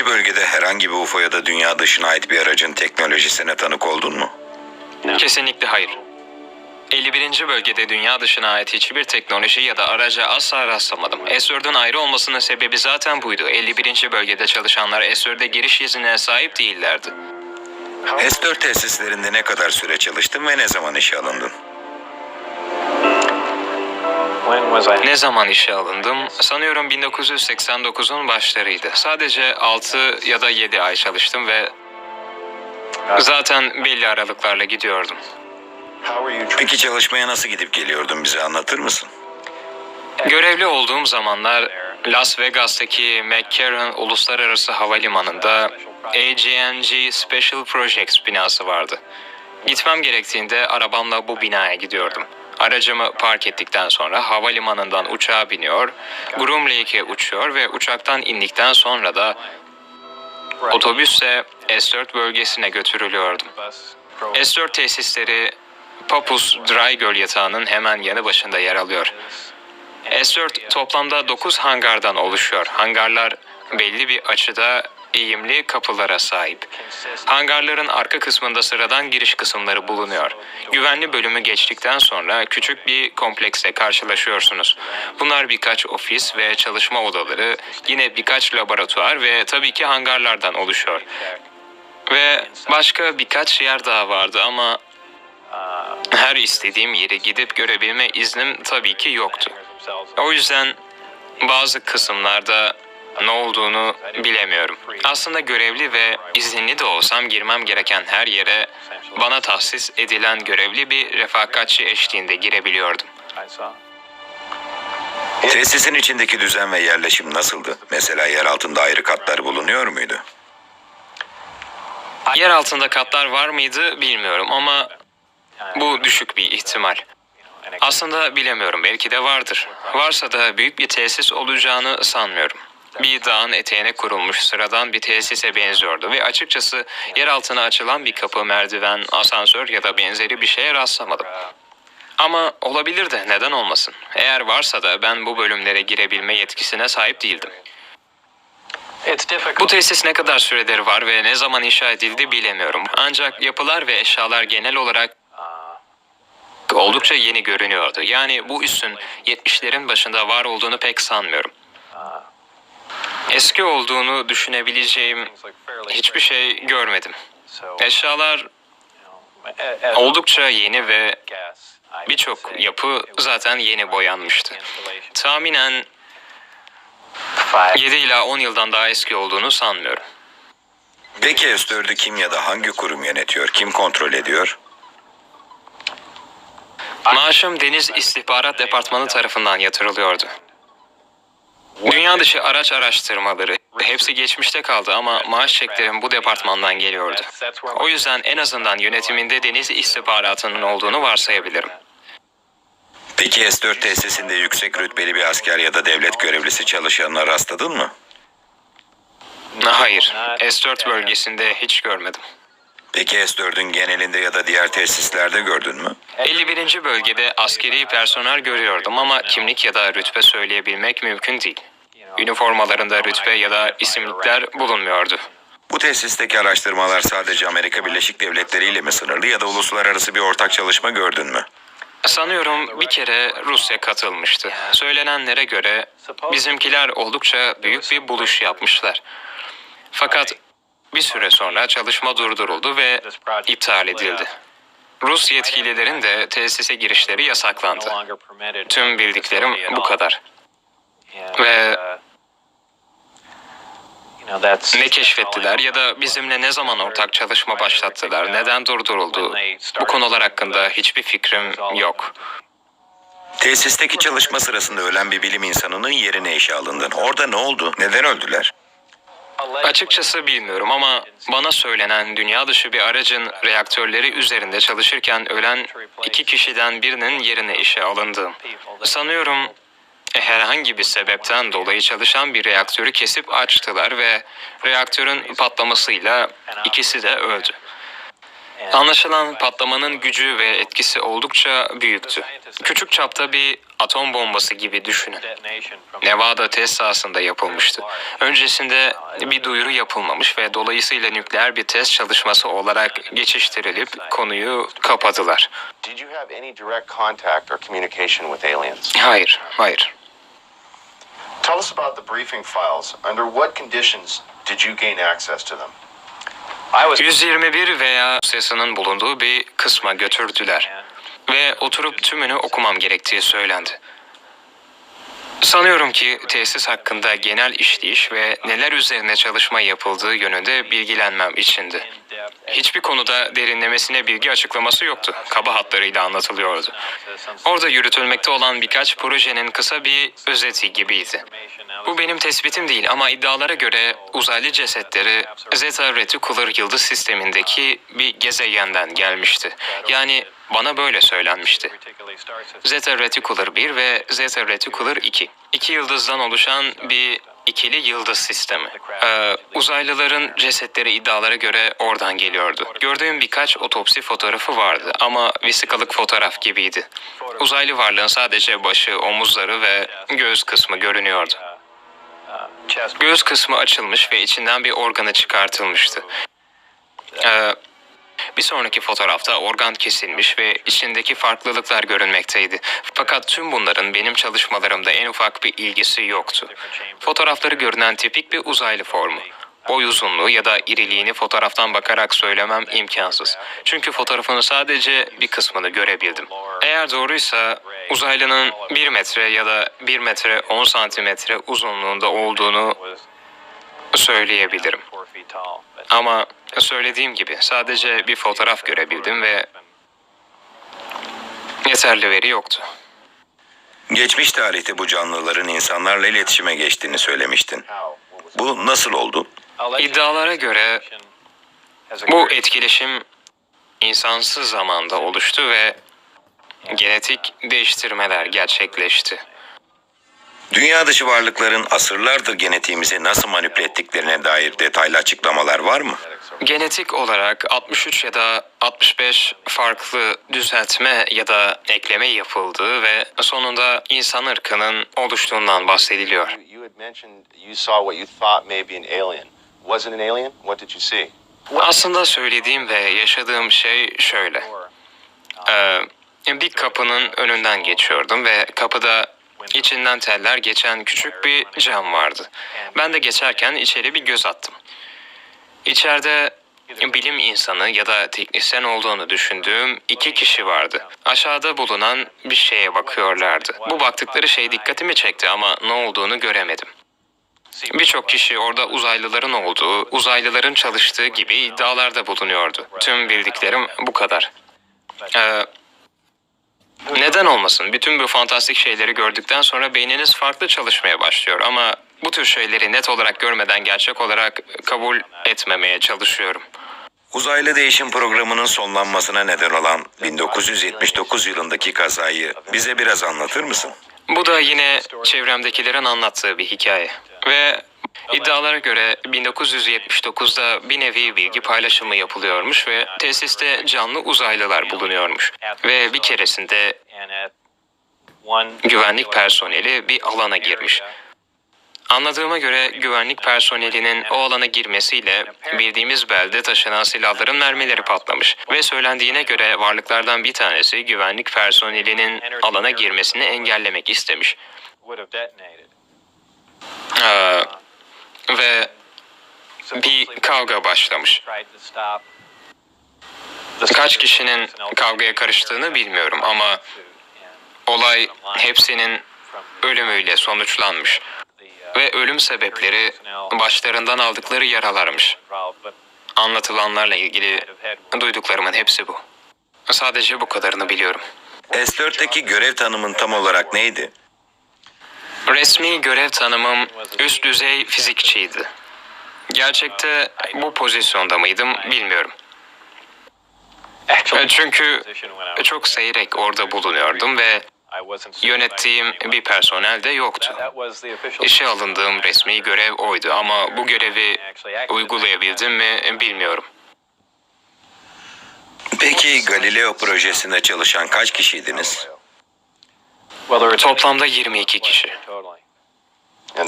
51. bölgede herhangi bir UFO ya da dünya dışına ait bir aracın teknolojisine tanık oldun mu? Kesinlikle hayır. 51. bölgede dünya dışına ait hiçbir teknoloji ya da araca asla rastlamadım. S4'ün ayrı olmasının sebebi zaten buydu. 51. bölgede çalışanlar S4'e giriş iznine sahip değillerdi. S4 tesislerinde ne kadar süre çalıştın ve ne zaman işe alındın? Ne zaman işe alındım? Sanıyorum 1989'un başlarıydı. Sadece 6 ya da 7 ay çalıştım ve zaten belli aralıklarla gidiyordum. Peki çalışmaya nasıl gidip geliyordun bize anlatır mısın? Görevli olduğum zamanlar Las Vegas'taki McCarran Uluslararası Havalimanı'nda AGNG Special Projects binası vardı. Gitmem gerektiğinde arabamla bu binaya gidiyordum. Aracımı park ettikten sonra havalimanından uçağa biniyor, Groom Lake'e uçuyor ve uçaktan indikten sonra da otobüsle S4 bölgesine götürülüyordum. Bus drove S4 tesisleri Papus Dry Göl yatağının hemen yanı başında yer alıyor. S4 toplamda 9 hangardan oluşuyor. Hangarlar belli bir açıda eğimli kapılara sahip. Hangarların arka kısmında sıradan giriş kısımları bulunuyor. Güvenli bölümü geçtikten sonra küçük bir komplekse karşılaşıyorsunuz. Bunlar birkaç ofis ve çalışma odaları, yine birkaç laboratuvar ve tabii ki hangarlardan oluşuyor. Ve başka birkaç yer daha vardı ama her istediğim yere gidip görebilme iznim tabii ki yoktu. O yüzden bazı kısımlarda ne olduğunu bilemiyorum. Aslında görevli ve izinli de olsam girmem gereken her yere bana tahsis edilen görevli bir refakatçi eşliğinde girebiliyordum. Tesisin içindeki düzen ve yerleşim nasıldı? Mesela yer altında ayrı katlar bulunuyor muydu? Yer altında katlar var mıydı bilmiyorum ama bu düşük bir ihtimal. Aslında bilemiyorum belki de vardır. Varsa da büyük bir tesis olacağını sanmıyorum. Bir dağın eteğine kurulmuş sıradan bir tesise benziyordu ve açıkçası yer altına açılan bir kapı, merdiven, asansör ya da benzeri bir şeye rastlamadım. Ama olabilir de neden olmasın? Eğer varsa da ben bu bölümlere girebilme yetkisine sahip değildim. Bu tesis ne kadar süredir var ve ne zaman inşa edildi bilemiyorum. Ancak yapılar ve eşyalar genel olarak oldukça yeni görünüyordu. Yani bu üssün 70'lerin başında var olduğunu pek sanmıyorum. Eski olduğunu düşünebileceğim hiçbir şey görmedim. Eşyalar oldukça yeni ve birçok yapı zaten yeni boyanmıştı. Tahminen Five. 7 ila 10 yıldan daha eski olduğunu sanmıyorum. Peki S4'ü kim ya da hangi kurum yönetiyor? Kim kontrol ediyor? Maaşım Deniz İstihbarat Departmanı tarafından yatırılıyordu. Dünya dışı araç araştırmaları hepsi geçmişte kaldı ama maaş çeklerim bu departmandan geliyordu. O yüzden en azından yönetiminde deniz istihbaratının olduğunu varsayabilirim. Peki S4 tesisinde yüksek rütbeli bir asker ya da devlet görevlisi çalışanına rastladın mı? Hayır, S4 bölgesinde hiç görmedim. Peki S4'ün genelinde ya da diğer tesislerde gördün mü? 51. bölgede askeri personel görüyordum ama kimlik ya da rütbe söyleyebilmek mümkün değil. Üniformalarında rütbe ya da isimlikler bulunmuyordu. Bu tesisteki araştırmalar sadece Amerika Birleşik Devletleri ile mi sınırlı ya da uluslararası bir ortak çalışma gördün mü? Sanıyorum bir kere Rusya katılmıştı. Söylenenlere göre bizimkiler oldukça büyük bir buluş yapmışlar. Fakat bir süre sonra çalışma durduruldu ve iptal edildi. Rus yetkililerin de tesise girişleri yasaklandı. Tüm bildiklerim bu kadar. Ve- Ne keşfettiler ya da bizimle ne zaman ortak çalışma başlattılar, neden durduruldu? Bu konular hakkında hiçbir fikrim yok. Tesisteki çalışma sırasında ölen bir bilim insanının yerine işe alındın. Orada ne oldu? Neden öldüler? Açıkçası bilmiyorum ama bana söylenen dünya dışı bir aracın reaktörleri üzerinde çalışırken ölen iki kişiden birinin yerine işe alındı. Sanıyorum herhangi bir sebepten dolayı çalışan bir reaktörü kesip açtılar ve reaktörün patlamasıyla ikisi de öldü. Anlaşılan patlamanın gücü ve etkisi oldukça büyüktü. Küçük çapta bir atom bombası gibi düşünün. Nevada test sahasında yapılmıştı. Öncesinde bir duyuru yapılmamış ve dolayısıyla nükleer bir test çalışması olarak geçiştirilip konuyu kapadılar. Hayır, hayır. Tell us about the briefing files. Under what conditions did you gain access to them? I was 121 veya dosyasının bulunduğu bir kısma götürdüler ve oturup tümünü okumam gerektiği söylendi. Sanıyorum ki tesis hakkında genel işleyiş ve neler üzerine çalışma yapıldığı yönünde bilgilenmem içindi. Hiçbir konuda derinlemesine bilgi açıklaması yoktu. Kaba hatlarıyla anlatılıyordu. Orada yürütülmekte olan birkaç projenin kısa bir özeti gibiydi. Bu benim tespitim değil ama iddialara göre uzaylı cesetleri Zeta Reticular yıldız sistemindeki bir gezegenden gelmişti. Yani bana böyle söylenmişti. Zeta Reticular 1 ve Zeta Reticular 2. İki yıldızdan oluşan bir ikili yıldız sistemi. Ee, uzaylıların cesetleri iddialara göre oradan geliyordu. Gördüğüm birkaç otopsi fotoğrafı vardı ama vesikalık fotoğraf gibiydi. Uzaylı varlığın sadece başı, omuzları ve göğüs kısmı görünüyordu. Göğüs kısmı açılmış ve içinden bir organı çıkartılmıştı. Ee, bir sonraki fotoğrafta organ kesilmiş ve içindeki farklılıklar görünmekteydi. Fakat tüm bunların benim çalışmalarımda en ufak bir ilgisi yoktu. Fotoğrafları görünen tipik bir uzaylı formu. Boy uzunluğu ya da iriliğini fotoğraftan bakarak söylemem imkansız. Çünkü fotoğrafın sadece bir kısmını görebildim. Eğer doğruysa uzaylının 1 metre ya da 1 metre 10 santimetre uzunluğunda olduğunu söyleyebilirim. Ama söylediğim gibi sadece bir fotoğraf görebildim ve yeterli veri yoktu. Geçmiş tarihte bu canlıların insanlarla iletişime geçtiğini söylemiştin. Bu nasıl oldu? İddialara göre bu etkileşim insansız zamanda oluştu ve genetik değiştirmeler gerçekleşti. Dünya dışı varlıkların asırlardır genetiğimizi nasıl manipüle ettiklerine dair detaylı açıklamalar var mı? Genetik olarak 63 ya da 65 farklı düzeltme ya da ekleme yapıldığı ve sonunda insan ırkının oluştuğundan bahsediliyor. You, you had mentioned you saw what you thought may be an alien. Was it an alien? What did you see? Aslında söylediğim ve yaşadığım şey şöyle. Ee, bir kapının önünden geçiyordum ve kapıda içinden teller geçen küçük bir cam vardı. Ben de geçerken içeri bir göz attım. İçeride bilim insanı ya da teknisyen olduğunu düşündüğüm iki kişi vardı. Aşağıda bulunan bir şeye bakıyorlardı. Bu baktıkları şey dikkatimi çekti ama ne olduğunu göremedim. Birçok kişi orada uzaylıların olduğu, uzaylıların çalıştığı gibi iddialarda bulunuyordu. Tüm bildiklerim bu kadar. Ee, neden olmasın? Bütün bu fantastik şeyleri gördükten sonra beyniniz farklı çalışmaya başlıyor ama bu tür şeyleri net olarak görmeden gerçek olarak kabul etmemeye çalışıyorum. Uzaylı değişim programının sonlanmasına neden olan 1979 yılındaki kazayı bize biraz anlatır mısın? Bu da yine çevremdekilerin anlattığı bir hikaye. Ve iddialara göre 1979'da bir nevi bilgi paylaşımı yapılıyormuş ve tesiste canlı uzaylılar bulunuyormuş. Ve bir keresinde güvenlik personeli bir alana girmiş. Anladığıma göre güvenlik personelinin o alana girmesiyle bildiğimiz belde taşınan silahların mermileri patlamış ve söylendiğine göre varlıklardan bir tanesi güvenlik personelinin alana girmesini engellemek istemiş. Ee, ve bir kavga başlamış. Kaç kişinin kavgaya karıştığını bilmiyorum ama olay hepsinin ölümüyle sonuçlanmış ve ölüm sebepleri başlarından aldıkları yaralarmış. Anlatılanlarla ilgili duyduklarımın hepsi bu. Sadece bu kadarını biliyorum. S4'teki görev tanımın tam olarak neydi? Resmi görev tanımım üst düzey fizikçiydi. Gerçekte bu pozisyonda mıydım bilmiyorum. Çünkü çok seyrek orada bulunuyordum ve yönettiğim bir personel de yoktu. İşe alındığım resmi görev oydu ama bu görevi uygulayabildim mi bilmiyorum. Peki Galileo projesinde çalışan kaç kişiydiniz? Toplamda 22 kişi.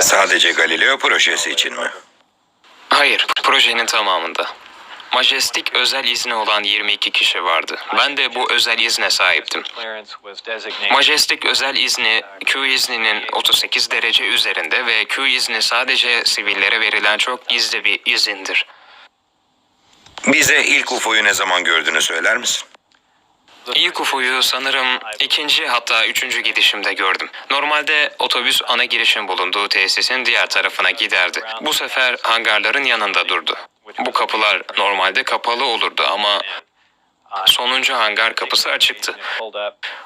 Sadece Galileo projesi için mi? Hayır, projenin tamamında. Majestic özel izni olan 22 kişi vardı. Ben de bu özel izne sahiptim. Majestic özel izni Q izninin 38 derece üzerinde ve Q izni sadece sivillere verilen çok gizli bir izindir. Bize ilk UFO'yu ne zaman gördüğünü söyler misin? İlk UFO'yu sanırım ikinci hatta üçüncü gidişimde gördüm. Normalde otobüs ana girişin bulunduğu tesisin diğer tarafına giderdi. Bu sefer hangarların yanında durdu. Bu kapılar normalde kapalı olurdu ama sonuncu hangar kapısı açıktı.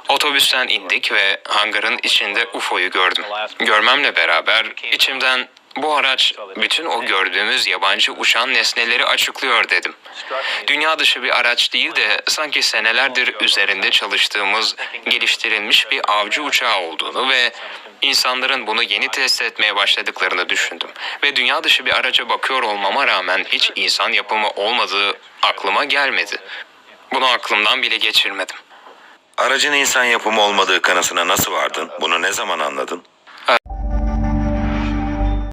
Otobüsten indik ve hangarın içinde UFO'yu gördüm. Görmemle beraber içimden bu araç bütün o gördüğümüz yabancı uçan nesneleri açıklıyor dedim. Dünya dışı bir araç değil de sanki senelerdir üzerinde çalıştığımız geliştirilmiş bir avcı uçağı olduğunu ve insanların bunu yeni test etmeye başladıklarını düşündüm. Ve dünya dışı bir araca bakıyor olmama rağmen hiç insan yapımı olmadığı aklıma gelmedi. Bunu aklımdan bile geçirmedim. Aracın insan yapımı olmadığı kanısına nasıl vardın? Bunu ne zaman anladın?